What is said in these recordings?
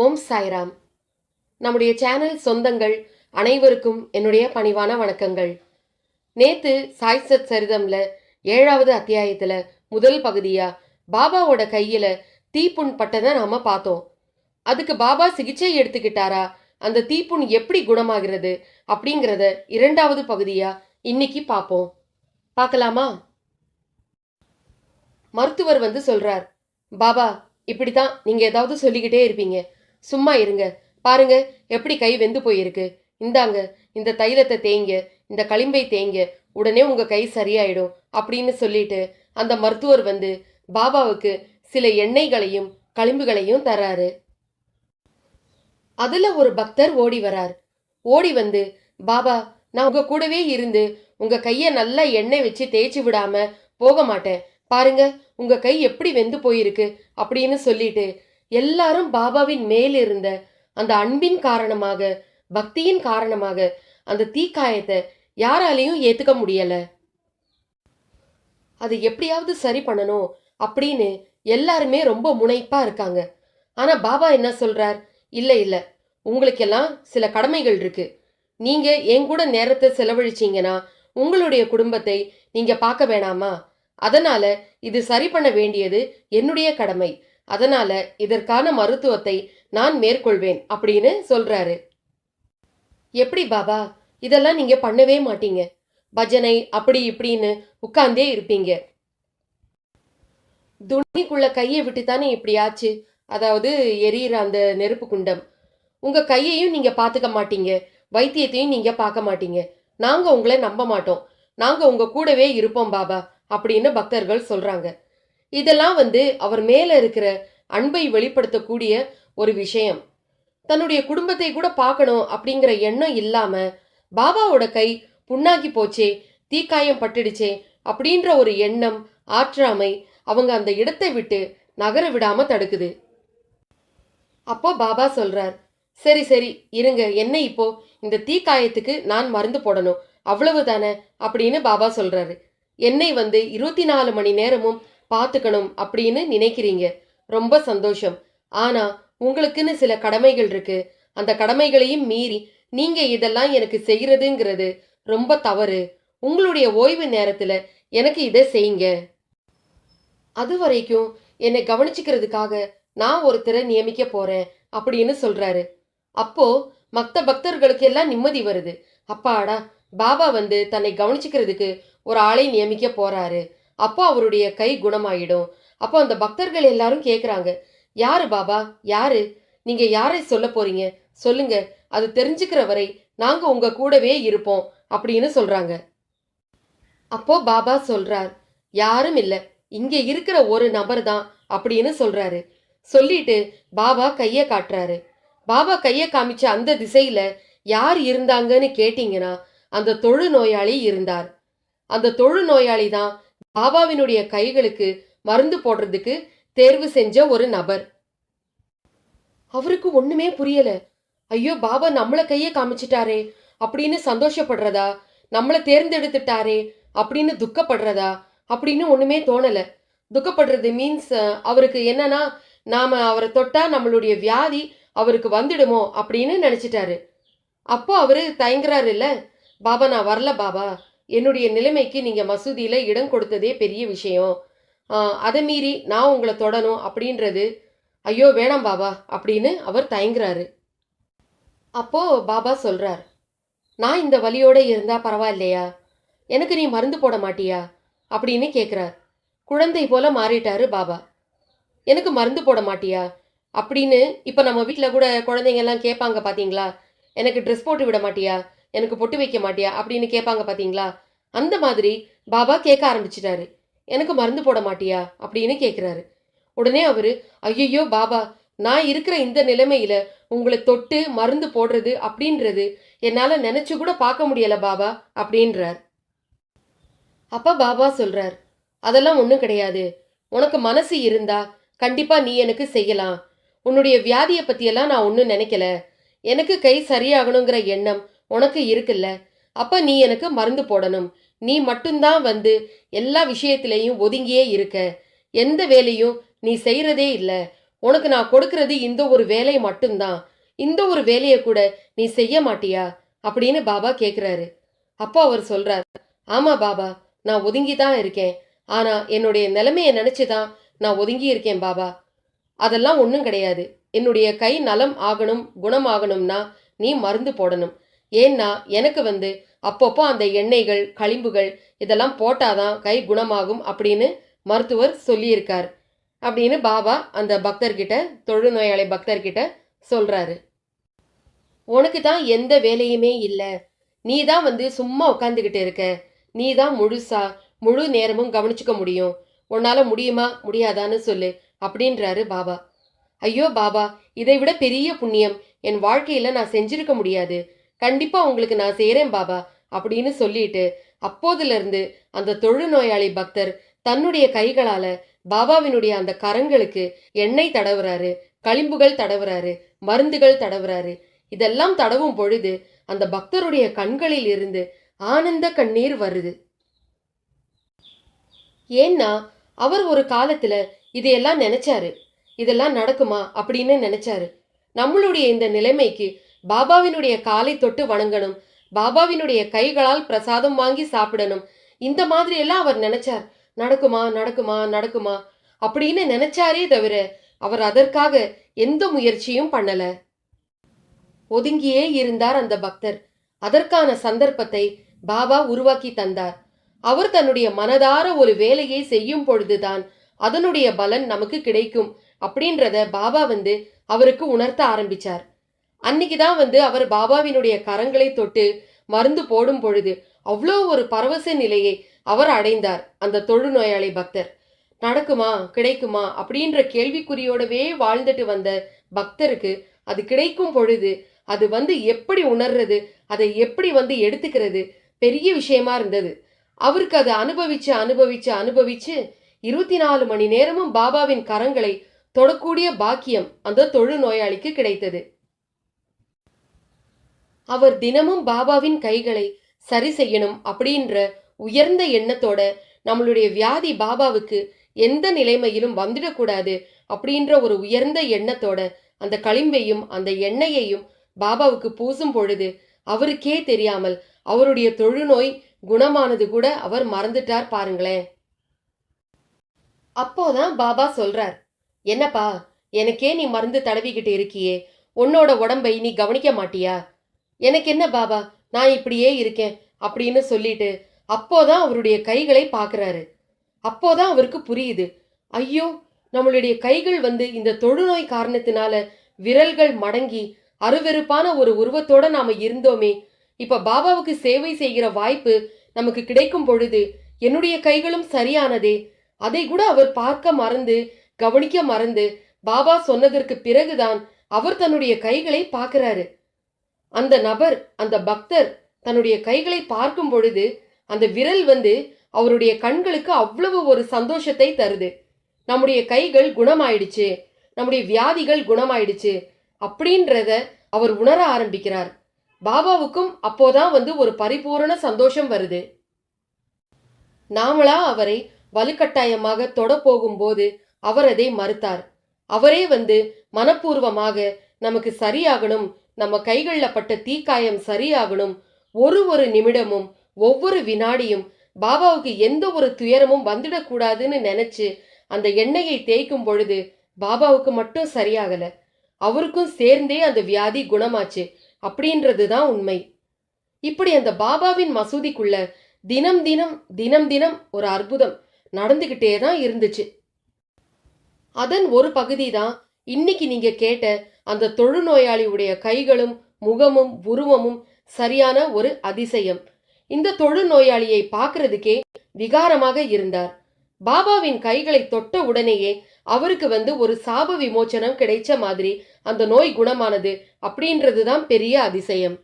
ஓம் சாய்ராம். நம்முடைய சேனல் சொந்தங்கள் அனைவருக்கும் என்னுடைய பணிவான வணக்கங்கள். நேத்து சாய் சத் சரிதம்ல ஏழாவது அத்தியாயத்துல முதல் பகுதியா பாபாவோட கையில தீப்புண் பட்டதை நாம பார்த்தோம். அதுக்கு பாபா சிகிச்சை எடுத்துக்கிட்டாரா? அந்த தீப்புண் எப்படி குணமாகிறது அப்படிங்கிறத இரண்டாவது பகுதியா இன்னைக்கு பார்ப்போம். பார்க்கலாமா? மருத்துவர் வந்து சொல்றார் பாபா இப்படித்தான் நீங்க ஏதாவது சொல்லிக்கிட்டே இருப்பீங்க. சும்மா இருங்க. பாருங்க எப்படி கை வெந்து போயிருக்கு. இந்தாங்க இந்த தைலத்தை தேய்ங்க இந்த களிம்பை தேய்ங்க உடனே உங்க கை சரியாயிடும் அப்படின்னு சொல்லிட்டு அந்த மருத்துவர் வந்து பாபாவுக்கு சில எண்ணெய்களையும் களிம்புகளையும் தராரு. அதுல ஒரு பக்தர் ஓடி வரார். ஓடி வந்து பாபா நான் உங்க கூடவே இருந்து உங்க கைய நல்லா எண்ணெய் வச்சு தேய்ச்சி விடாம போக மாட்டேன். பாருங்க உங்க கை எப்படி வெந்து போயிருக்கு? அப்படின்னு சொல்லிட்டு எல்லாரும் பாபாவின் மேல் இருந்த அந்த அன்பின் காரணமாக பக்தியின் காரணமாக அந்த தீக்காயத்தை யாராலையும் ஏத்துக்க முடியல. அது எப்படியாவது சரி பண்ணணும் அப்படின்னு எல்லாருமே ரொம்ப முனைப்பா இருக்காங்க. ஆனா பாபா என்ன சொல்றார்? இல்ல இல்ல. உங்களுக்கெல்லாம் சில கடமைகள் இருக்கு. நீங்க என் கூட நேரத்தை செலவழிச்சீங்கன்னா உங்களுடைய குடும்பத்தை நீங்க பார்க்க வேணாமா? அதனால இது சரி பண்ண வேண்டியது என்னுடைய கடமை. அதனால இதற்கான மருத்துவத்தை நான் மேற்கொள்வேன் அப்படின்னு சொல்றாரு. எப்படி பாபா? இதெல்லாம் நீங்க பண்ணவே மாட்டீங்க. பஜனை அப்படி இப்படின்னு உட்கார்ந்தே இருப்பீங்க. துணிக்குள்ள கையை விட்டு தானே இப்படி ஆச்சு? அதாவது எரியிற அந்த நெருப்பு குண்டம். உங்க கையையும் நீங்க பாத்துக்க மாட்டீங்க. வைத்தியத்தையும் நீங்க பார்க்க மாட்டீங்க. நாங்க உங்களை நம்ப மாட்டோம். நாங்க உங்க கூடவே இருப்போம் பாபா அப்படின்னு பக்தர்கள் சொல்றாங்க. இதெல்லாம் வந்து அவர் மேல இருக்கிற அன்பை வெளிப்படுத்தக்கூடிய ஒரு விஷயம். தன்னுடைய குடும்பத்தை கூட பார்க்கணும் அப்படிங்கிற எண்ணம் இல்லாம பாபாவோட கை புண்ணாக்கி போச்சே தீக்காயம் பட்டுடுச்சே அப்படின்ற ஒரு எண்ணம் ஆற்றாமை அவங்க அந்த இடத்தை விட்டு நகர விடாம தடுக்குது. அப்போ பாபா சொல்றார் சரி சரி இருங்க என்ன இப்போ இந்த தீக்காயத்துக்கு நான் மருந்து போடணும் அவ்வளவுதானே? அப்படின்னு பாபா சொல்றாரு. என்னை வந்து இருபத்தி நாலு மணி நேரமும் பார்த்துக்கணும் அப்படின்னு நினைக்கிறீங்க. ரொம்ப சந்தோஷம். ஆனா உங்களுக்குன்னு சில கடமைகள் இருக்கு. அந்த கடமைகளையும் மீறி நீங்க இதெல்லாம் எனக்கு செய்யறதுங்கிறது ரொம்ப தவறு. உங்களுடைய ஓய்வு நேரத்துல எனக்கு இதை செய்யுங்க. அது வரைக்கும் என்னை கவனிச்சுக்கிறதுக்காக நான் ஒருத்தரை நியமிக்க போறேன் அப்படின்னு சொல்றாரு. அப்போ மற்ற பக்தர்களுக்கு எல்லாம் நிம்மதி வருது. அப்பாடா பாபா வந்து தன்னை கவனிச்சுக்கிறதுக்கு ஒரு ஆளை நியமிக்க போறாரு. அப்போ அவருடைய கை குணமாயிடும். அப்போ அந்த பக்தர்கள் எல்லாரும் கேட்குறாங்க யாரு பாபா? யாரு? நீங்க யாரை சொல்ல போறீங்க? சொல்லுங்க. அது தெரிஞ்சுக்கிற வரை நாங்க உங்க கூடவே இருப்போம் அப்படின்னு சொல்றாங்க. அப்போ பாபா சொல்றார் யாரும் இல்ல. இங்க இருக்கிற ஒரு நபர் தான் அப்படின்னு சொல்றாரு. சொல்லிட்டு பாபா கைய காட்டுறாரு. பாபா கைய காமிச்ச அந்த திசையில யார் இருந்தாங்கன்னு கேட்டீங்கன்னா அந்த தொழு நோயாளி இருந்தார். அந்த தொழு நோயாளி தான் பாபாவினுடைய கைகளுக்கு மருந்து போடுறதுக்கு தேர்வு செஞ்ச ஒரு நபர். அவருக்கு ஒண்ணுமே புரியல. ஐயோ பாபா நம்மள கைய காமிச்சிட்டாரே அப்படின்னு சந்தோஷப்படுறதா? நம்மள தேர்ந்தெடுத்துட்டாரே அப்படின்னு துக்கப்படுறதா? அப்படின்னு ஒண்ணுமே தோணல. துக்கப்படுறது மீன்ஸ் அவருக்கு என்னன்னா நாம அவரை தொட்டா நம்மளுடைய வியாதி அவருக்கு வந்துடுமோ அப்படின்னு நினைச்சிட்டாரு. அப்போ அவரு தயங்குறாரு இல்ல பாபா நான் வரல பாபா. என்னுடைய நிலைமைக்கு நீங்கள் மசூதியில் இடம் கொடுத்ததே பெரிய விஷயம். அதை மீறி நான் உங்களை தொடணும் அப்படின்றது ஐயோ வேணாம் பாபா அப்படின்னு அவர் தயங்குறாரு. அப்போது பாபா சொல்கிறார் நான் இந்த வழியோடு இருந்தால் பரவாயில்லையா? எனக்கு நீ மருந்து போட மாட்டியா? அப்படின்னு கேட்குறார் குழந்தை போல மாறிட்டாரு பாபா. எனக்கு மருந்து போட மாட்டியா? அப்படின்னு இப்போ நம்ம வீட்டில் கூட குழந்தைங்க எல்லாம் கேட்பாங்க பார்த்தீங்களா எனக்கு ட்ரெஸ் போட்டு விட மாட்டியா? எனக்கு பொட்டு வைக்க மாட்டியா? அப்படின்னு கேட்பாங்க பார்த்தீங்களா அந்த மாதிரி பாபா கேட்க ஆரம்பிச்சிட்டாரு. எனக்கு மருந்து போட மாட்டியா? அப்படின்னு கேட்குறாரு உடனே அவரு ஐயையோ பாபா நான் இருக்கிற இந்த நிலைமையில உங்களை தொட்டு மருந்து போடுறது அப்படின்றது என்னால் நினைச்சு கூட பார்க்க முடியல பாபா அப்படின்றார். அப்போ பாபா சொல்றார் அதெல்லாம் ஒன்றும் கிடையாது. உனக்கு மனசு இருந்தா கண்டிப்பா நீ எனக்கு செய்யலாம். உன்னுடைய வியாதியை பற்றியெல்லாம் நான் ஒன்றும் நினைக்கல. எனக்கு கை சரியாகணுங்கிற எண்ணம் உனக்கு இருக்குல்ல. அப்போ நீ எனக்கு மருந்து போடணும். நீ மட்டும்தான் வந்து எல்லா விஷயத்திலையும் ஒதுங்கியே இருக்க. எந்த வேலையும் நீ செய்யறதே இல்லை. உனக்கு நான் கொடுக்கறது இந்த ஒரு வேலை மட்டும்தான். இந்த ஒரு வேலையை கூட நீ செய்ய மாட்டியா? அப்படின்னு பாபா கேட்குறாரு அப்போ அவர் சொல்றார் ஆமா பாபா நான் ஒதுங்கி தான் இருக்கேன். ஆனா என்னுடைய நிலைமையை நினைச்சு தான் நான் ஒதுங்கி இருக்கேன் பாபா. அதெல்லாம் ஒன்றும் கிடையாது. என்னுடைய கை நலம் ஆகணும் குணமாகணும்னா நீ மருந்து போடணும். ஏன்னா எனக்கு வந்து அப்பப்போ அந்த எண்ணெய்கள் களிம்புகள் இதெல்லாம் போட்டாதான் கை குணமாகும் அப்படின்னு மருத்துவர் சொல்லியிருக்கார். அப்படின்னு பாபா அந்த பக்தர்கிட்ட தொழுநோயாளி பக்தர்கிட்ட சொல்றாரு. உனக்கு தான் எந்த வேலையுமே இல்லை. நீ தான் வந்து சும்மா உட்காந்துக்கிட்டு இருக்க. நீ தான் முழுசா முழு நேரமும் கவனிச்சுக்க முடியும். உன்னால முடியுமா முடியாதான்னு சொல்லு அப்படின்றாரு பாபா. ஐயோ பாபா இதை விட பெரிய புண்ணியம். என் வாழ்க்கையில நான் செஞ்சிருக்க முடியாது. கண்டிப்பா உங்களுக்கு நான் செய்கிறேன் பாபா. அப்படின்னு சொல்லிட்டு அப்போதிலிருந்து அந்த தொழுநோயாளி பக்தர் தன்னுடைய கைகளால பாபாவினுடைய அந்த கரங்களுக்கு எண்ணெய் தடவுறாரு களிம்புகள் தடவுறாரு மருந்துகள் தடவுறாரு. இதெல்லாம் தடவும் பொழுது அந்த பக்தருடைய கண்களில் இருந்து ஆனந்த கண்ணீர் வருது. ஏன்னா அவர் ஒரு காலத்துல இதையெல்லாம் நினைச்சாரு. இதெல்லாம் நடக்குமா அப்படின்னு நினைச்சாரு. நம்மளுடைய இந்த நிலைமைக்கு பாபாவினுடைய காலை தொட்டு வணங்கணும் பாபாவினுடைய கைகளால் பிரசாதம் வாங்கி சாப்பிடணும். இந்த மாதிரி எல்லாம் அவர் நினைச்சார். நடக்குமா நடக்குமா நடக்குமா அப்படின்னு நினைச்சாரே தவிர அவர் அதற்காக எந்த முயற்சியும் பண்ணல. ஒதுங்கியே இருந்தார் அந்த பக்தர். அதற்கான சந்தர்ப்பத்தை பாபா உருவாக்கி தந்தார். அவர் தன்னுடைய மனதார ஒரு வேலையை செய்யும் பொழுதுதான் அதனுடைய பலன் நமக்கு கிடைக்கும் அப்படின்றத பாபா வந்து அவருக்கு உணர்த்த ஆரம்பிச்சார். அன்னைக்கு தான் வந்து அவர் பாபாவினுடைய கரங்களை தொட்டு மருந்து போடும் பொழுது அவ்வளோ ஒரு பரவச நிலையை அவர் அடைந்தார் அந்த தொழுநோயாளி பக்தர். நடக்குமா? கிடைக்குமா? அப்படின்ற கேள்விக்குறியோடவே வாழ்ந்துட்டு வந்த பக்தருக்கு அது கிடைக்கும் பொழுது அது வந்து எப்படி உணர்றது அதை எப்படி வந்து எடுத்துக்கிறது பெரிய விஷயமா இருந்தது. அவருக்கு அதை அனுபவிச்சு அனுபவிச்சு அனுபவிச்சு இருபத்தி நாலு மணி நேரமும் பாபாவின் கரங்களை தொடக்கூடிய பாக்கியம் அந்த தொழு நோயாளிக்கு கிடைத்தது. அவர் தினமும் பாபாவின் கைகளை சரி செய்யணும் அப்படின்ற உயர்ந்த எண்ணத்தோட நம்மளுடைய வியாதி பாபாவுக்கு எந்த நிலைமையிலும் வந்துடக்கூடாது அப்படின்ற ஒரு உயர்ந்த எண்ணத்தோட அந்த களிம்பையும் அந்த எண்ணெயையும் பாபாவுக்கு பூசும் பொழுது அவருக்கே தெரியாமல் அவருடைய தொழுநோய் குணமானது கூட அவர் மறந்துட்டார் பாருங்களேன். அப்போதான் பாபா சொல்றார் என்னப்பா எனக்கே நீ மருந்து தடவிக்கிட்டு இருக்கியே உன்னோட உடம்பை நீ கவனிக்க மாட்டியா? எனக்கு என்ன பாபா? நான் இப்படியே இருக்கேன் அப்படின்னு சொல்லிட்டு அப்போதான் அவருடைய கைகளை பார்க்குறாரு. அப்போதான் அவருக்கு புரியுது. ஐயோ நம்மளுடைய கைகள் வந்து இந்த தொழுநோய் காரணத்தினால விரல்கள் மடங்கி அருவெருப்பான ஒரு உருவத்தோட நாம இருந்தோமே. இப்ப பாபாவுக்கு சேவை செய்கிற வாய்ப்பு நமக்கு கிடைக்கும் பொழுது என்னுடைய கைகளும் சரியானதே. அதை கூட அவர் பார்க்க மறந்து கவனிக்க மறந்து பாபா சொன்னதற்கு பிறகுதான் அவர் தன்னுடைய கைகளை பார்க்கிறாரு. அந்த நபர் அந்த பக்தர் தன்னுடைய கைகளை பார்க்கும் பொழுது அந்த விரல் வந்து அவருடைய கண்களுக்கு அவ்வளவு ஒரு சந்தோஷத்தை தருது. நம்முடைய கைகள் குணமாயிடுச்சு நம்முடைய வியாதிகள் குணமாயிடுச்சு அப்படின்றத அவர் உணர ஆரம்பிக்கிறார். பாபாவுக்கும் அப்போதான் வந்து ஒரு பரிபூரண சந்தோஷம் வருது. நாமளா அவரை வலுக்கட்டாயமாக தொட போகும்போது அவர் அதை மறுத்தார். அவரே வந்து மனப்பூர்வமாக நமக்கு சரியாகணும் நம்ம கைகளில் பட்ட தீக்காயம் சரியாகணும். ஒரு ஒரு நிமிடமும் ஒவ்வொரு வினாடியும் பாபாவுக்கு எந்த ஒரு துயரமும் வந்துடக்கூடாதுன்னு நினைச்சு அந்த எண்ணெயை தேய்க்கும் பொழுது பாபாவுக்கு மட்டும் சரியாகல. அவருக்கும் சேர்ந்தே அந்த வியாதி குணமாச்சு. அப்படின்றது தான் உண்மை. இப்படி அந்த பாபாவின் மசூதிக்குள்ள தினம் தினம் தினம் தினம் ஒரு அற்புதம் நடந்துகிட்டே தான் இருந்துச்சு. அதன் ஒரு பகுதி தான் இன்னைக்கு நீங்க கேட்ட அந்த தொழுநோயாளியுடைய கைகளும் முகமும் உருவமும் சரியான ஒரு அதிசயம். இந்த தொழுநோயாளியை பார்க்கறதுக்கே விகாரமாக இருந்தார். பாபாவின் கைகளை தொட்ட உடனேயே அவருக்கு வந்து ஒரு சாப விமோச்சனம் கிடைச்ச மாதிரி அந்த நோய் குணமானது அப்படின்றது தான் பெரிய அதிசயம்.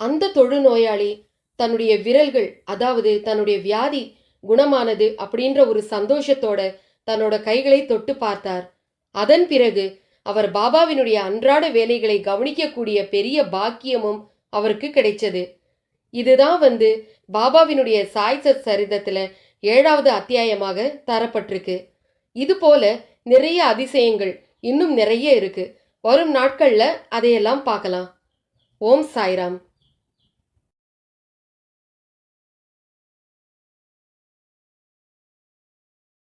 அந்த தொழுநோயாளி தன்னுடைய விரல்கள் அதாவது தன்னுடைய வியாதி குணமானது அப்படின்ற ஒரு சந்தோஷத்தோட தன்னோட கைகளை தொட்டு பார்த்தார். அதன் பிறகு அவர் பாபாவினுடைய அன்றாட வேலைகளை கவனிக்கக்கூடிய பெரிய பாக்கியமும் அவருக்கு கிடைச்சது. இதுதான் வந்து பாபாவினுடைய சாய்சத் சரிதத்தில் ஏழாவது அத்தியாயமாக தரப்பட்டிருக்கு. இது போல நிறைய அதிசயங்கள் இன்னும் நிறைய இருக்கு. வரும் நாட்களில் அதையெல்லாம் பார்க்கலாம். ஓம் சாய்ராம்.